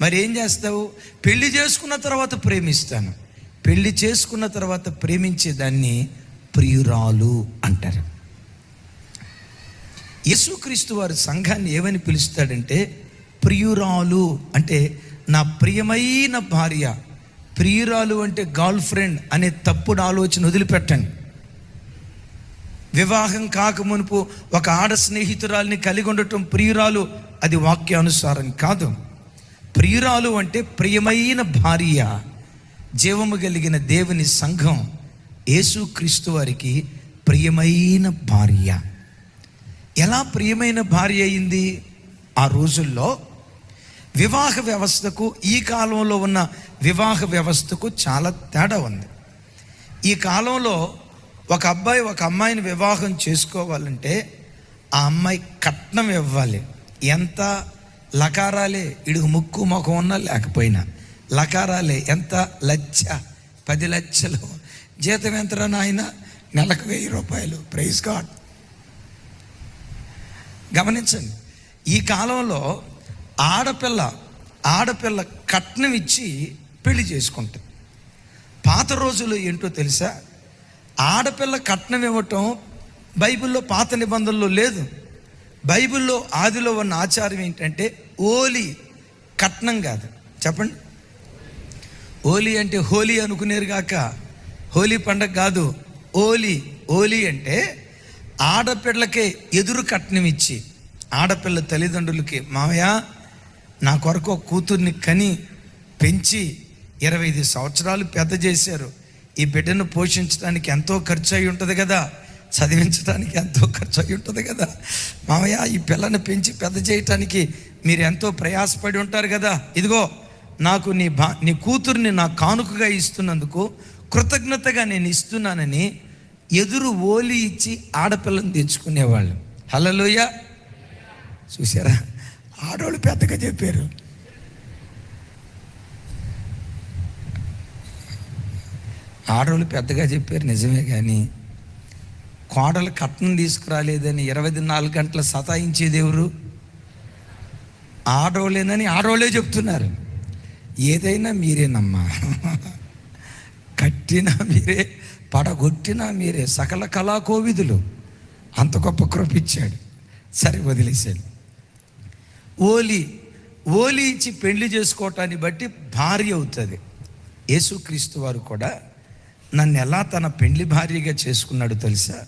మరి ఏం చేస్తావు? పెళ్ళి చేసుకున్న తర్వాత ప్రేమిస్తాను. పెళ్ళి చేసుకున్న తర్వాత ప్రేమించేదాన్ని ప్రియురాలు అంటారు. యేసుక్రీస్తు వారి సంఘాన్ని ఏమని పిలుస్తాడంటే ప్రియురాలు అంటే నా ప్రియమైన భార్య ప్రియురాలు అంటే గర్ల్ ఫ్రెండ్ అనే తప్పుడు ఆలోచన వదిలిపెట్టండి. వివాహం కాక మునుపు ఒక ఆడ స్నేహితురాల్ని కలిగి ఉండటం ప్రియురాలు అది వాక్యానుసారం కాదు. ప్రియురాలు అంటే ప్రియమైన భార్య. జీవము కలిగిన దేవుని సంఘం యేసుక్రీస్తు వారికి ప్రియమైన భార్య. ఎలా ప్రియమైన భార్య అయింది? ఆ రోజుల్లో వివాహ వ్యవస్థకు ఈ కాలంలో ఉన్న వివాహ వ్యవస్థకు చాలా తేడా ఉంది. ఈ కాలంలో ఒక అబ్బాయి ఒక అమ్మాయిని వివాహం చేసుకోవాలంటే ఆ అమ్మాయి కట్నం ఇవ్వాలి. ఎంత? లకారాలే ఇడుగు ముక్కు ముఖం ఉన్నా లేకపోయినా. లకారాలే ఎంత లచ్చ పది లక్షలు జీతం ఎంతరా నాయన? నెలకు వెయ్యి రూపాయలు. ప్రైజ్ గాడ్ గమనించండి ఈ కాలంలో ఆడపిల్ల ఆడపిల్ల కట్నం ఇచ్చి పెళ్ళి చేసుకుంటుంది. పాత రోజులు ఏంటో తెలుసా? ఆడపిల్ల కట్నం ఇవ్వటం బైబిల్లో పాత నిబంధనలు లేదు. బైబిల్లో ఆదిలో ఉన్న ఆచారం ఏంటంటే ఓలి కట్నం కాదు. చెప్పండి. ఓలి అంటే హోలీ అనుకునేరు కాక హోలీ పండగ కాదు. ఓలి ఓలి అంటే ఆడపిల్లకే ఎదురు కట్నం ఇచ్చి ఆడపిల్ల తల్లిదండ్రులకి మామయ్య నా కొరకు ఒక కూతుర్ని కని పెంచి ఇరవై ఐదు సంవత్సరాలు పెద్ద చేశారు. ఈ బిడ్డను పోషించడానికి ఎంతో ఖర్చు అయి ఉంటుంది కదా. చదివించడానికి ఎంతో ఖర్చు అయి ఉంటుంది కదా. మామయ్య ఈ పిల్లని పెంచి పెద్ద చేయటానికి మీరు ఎంతో ప్రయాసపడి ఉంటారు కదా. ఇదిగో నాకు నీ బా నీ కూతుర్ని నా కానుకగా ఇస్తున్నందుకు కృతజ్ఞతగా నేను ఇస్తున్నానని ఎదురు ఓలి ఇచ్చి ఆడపిల్లని తెచ్చుకునేవాళ్ళు. హలలోయ చూసారా ఆడవాళ్ళు పెద్దగా చెప్పారు. ఆడవాళ్ళు పెద్దగా చెప్పారు నిజమే కానీ కోడలు కట్నం తీసుకురాలేదని ఇరవై నాలుగు గంటల సతాయించేది ఎవరు ఆడోళ్ళేనని ఆడోళ్ళే చెప్తున్నారు. ఏదైనా మీరేనమ్మా. కట్టినా మీరే పడగొట్టినా మీరే సకల కళాకోవిదులు అంత గొప్ప కృపించాడు సరే వదిలేశాడు ఓలి ఓలి ఇచ్చి పెళ్ళి చేసుకోవటాన్ని బట్టి భార్య అవుతుంది. యేసుక్రీస్తు వారు కూడా నన్ను ఎలా తన పెండ్లి భార్యగా చేసుకున్నాడు తెలుసా?